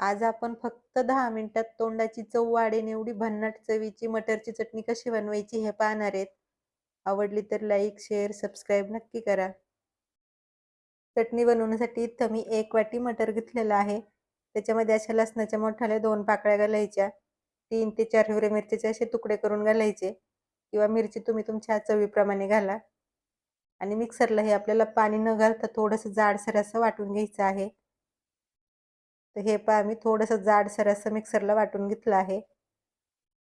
आज आपण फक्त दहा मिनिटात तोंडाची चव वाढेन एवढी भन्नाट चवीची मटरची चटणी कशी बनवायची हे पाहणार आहेत. आवडली तर लाईक शेअर सबस्क्राईब नक्की करा. चटणी बनवण्यासाठी इथं मी एक वाटी मटर घेतलेला आहे. त्याच्यामध्ये अशा लसणाच्या मोठ्याला दोन पाकळ्या घालायच्या. तीन ते चार हिरव्या मिरचीचे असे तुकडे करून घालायचे. किंवा मिरची तुम्ही तुमच्या चवीप्रमाणे घाला. आणि मिक्सरला हे आपल्याला पाणी न घालता थोडंसं जाडसर असं वाटून घ्यायचं आहे. तर हे पहा मी थोडंसं जाडसर असं मिक्सरला वाटून घेतलं आहे.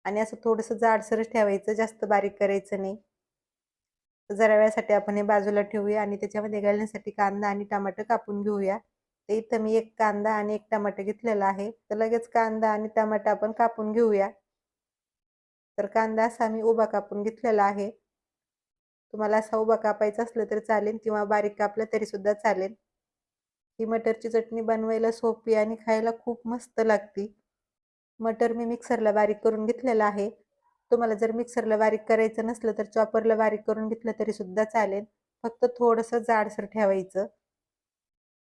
आणि असं थोडंसं जाडसरच ठेवायचं जास्त बारीक करायचं नाही. जरा वेळासाठी आपण हे बाजूला ठेवूया आणि त्याच्यामध्ये घालण्यासाठी कांदा आणि टमाटर कापून घेऊया. तर इथं मी एक कांदा आणि एक टमाटर घेतलेला आहे. तर लगेच कांदा आणि टमाटर आपण कापून घेऊया. तर कांदा असा मी उभा कापून घेतलेला आहे. तुम्हाला असा उभा कापायचा असलं तर चालेल किंवा बारीक कापलं तरी सुद्धा चालेल. ही मटरची चटणी बनवायला सोपी आणि खायला खूप मस्त लागती. मटर मी मिक्सरला बारीक करून घेतलेला आहे. तुम्हाला जर मिक्सरला बारीक करायचं नसलं तर चॉपरला बारीक करून घेतलं तरी सुद्धा चालेल. फक्त थोडंसं जाडसर ठेवायचं.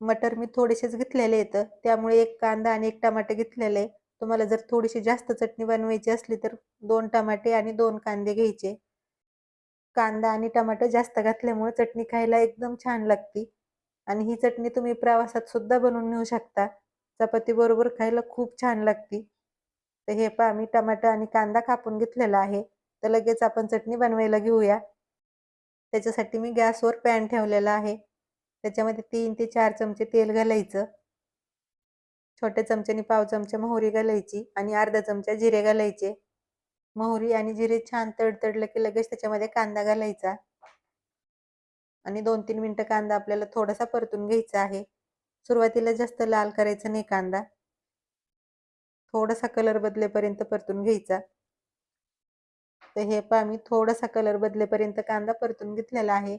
मटर मी थोडेसेच घेतलेले येतं त्यामुळे एक कांदा आणि एक टमाटे घेतलेले तुम्हाला जर थोडीशी जास्त चटणी बनवायची असली तर दोन टमाटे आणि दोन कांदे घ्यायचे. कांदा आणि टमाटर जास्त घातल्यामुळे चटणी खायला एकदम छान लागती. आणि ही चटणी तुम्ही प्रवासात सुद्धा बनवून नेऊ शकता. चपाती बरोबर खायला खूप छान लागती. तर हे पहा मी टमाटर आणि कांदा कापून घेतलेला आहे. तर लगेच आपण चटणी बनवायला घेऊया. त्याच्यासाठी मी गॅसवर पॅन ठेवलेला आहे. त्याच्यामध्ये तीन ते चार चमचे तेल घालायचं. छोट्या चमच्याने पाव चमचा मोहरी घालायची आणि अर्धा चमचा जिरे घालायचे. मोहरी आणि जिरे छान तडतडलं की लगेच त्याच्यामध्ये कांदा घालायचा. आणि दोन तीन मिनटं कांदा आपल्याला थोडासा परतून घ्यायचा आहे. सुरुवातीला जास्त लाल करायचा नाही कांदा. थोडासा कलर बदलेपर्यंत परतून घ्यायचा. तर हे पहा मी थोडासा कलर बदलेपर्यंत कांदा परतून घेतलेला आहे.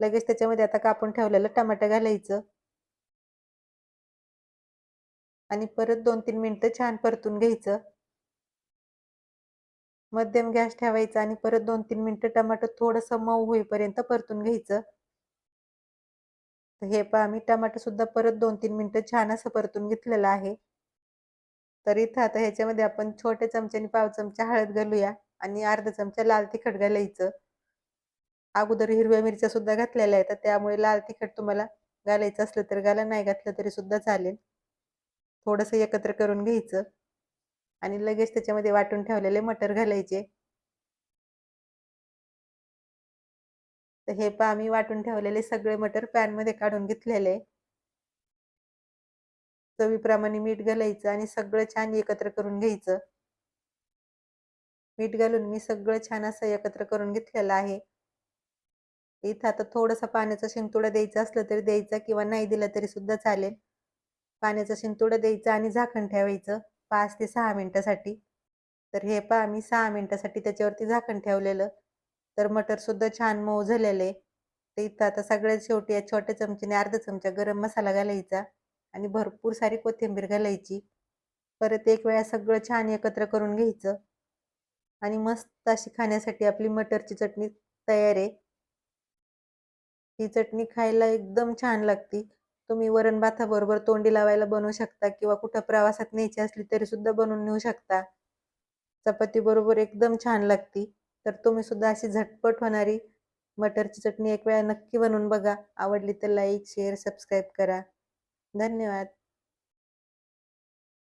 लगेच त्याच्यामध्ये आता कापून ठेवलेलं टमाटर घालायचं. आणि परत दोन तीन मिनटं छान परतून घ्यायचं. मध्यम गॅस ठेवायचा आणि परत दोन तीन मिनटं टमाटर थोडंसं मऊ होईपर्यंत परतून घ्यायचं. हे पहा मी टमाटो सुद्धा परत दोन तीन मिनटं छान असं परतून घेतलेलं आहे. तर इथं आता ह्याच्यामध्ये आपण छोट्या चमच्याने पाव चमचा हळद घालूया आणि अर्धा चमचा लाल तिखट घालायचं. अगोदर हिरव्या मिरच्या सुद्धा घातलेल्या आहेत त्यामुळे लाल तिखट तुम्हाला घालायचं असलं तर घाला नाही घातलं तरी सुद्धा चालेल. थोडंसं एकत्र करून घ्यायचं. आणि लगेच त्याच्यामध्ये वाटून ठेवलेले मटर घालायचे. तर हे पहा मी वाटून ठेवलेले सगळे मटर पॅनमध्ये काढून घेतलेले. चवीप्रमाणे मीठ घालायचं आणि सगळं छान एकत्र करून घ्यायचं. मीठ घालून मी सगळं छान असं एकत्र करून घेतलेलं आहे. इथं आता थोडंसं पाण्याचा शिंतोडा द्यायचा असलं तरी द्यायचा किंवा नाही दिला तरी सुद्धा चालेल. पाण्याचा शिंतोडा द्यायचा आणि झाकण ठेवायचं. पाच ते सहा मिनटासाठी. तर हे पहा मी सहा मिनटासाठी त्याच्यावरती झाकण ठेवलेलं. तर मटरसुद्धा छान मऊ झालेले. ते इथं आता सगळ्यात शेवटी या छोट्या चमच्याने अर्धा चमचा गरम मसाला घालायचा आणि भरपूर सारी कोथिंबीर घालायची. परत एक वेळा सगळं छान एकत्र करून घ्यायचं. आणि मस्त अशी खाण्यासाठी आपली मटरची चटणी तयार आहे. ही चटणी खायला एकदम छान लागती. तुम्ही वरण भाताबरोबर तोंडी लावायला बनवू शकता किंवा कुठं प्रवासात न्यायची असली तरी सुद्धा बनवून नेऊ शकता. चपाती बरोबर एकदम छान लागती. तर तुम्ही सुद्धा अशी झटपट होणारी मटरची चटणी एक वेळा नक्की बनवून बघा. आवडली तर लाईक शेअर सबस्क्राईब करा. धन्यवाद.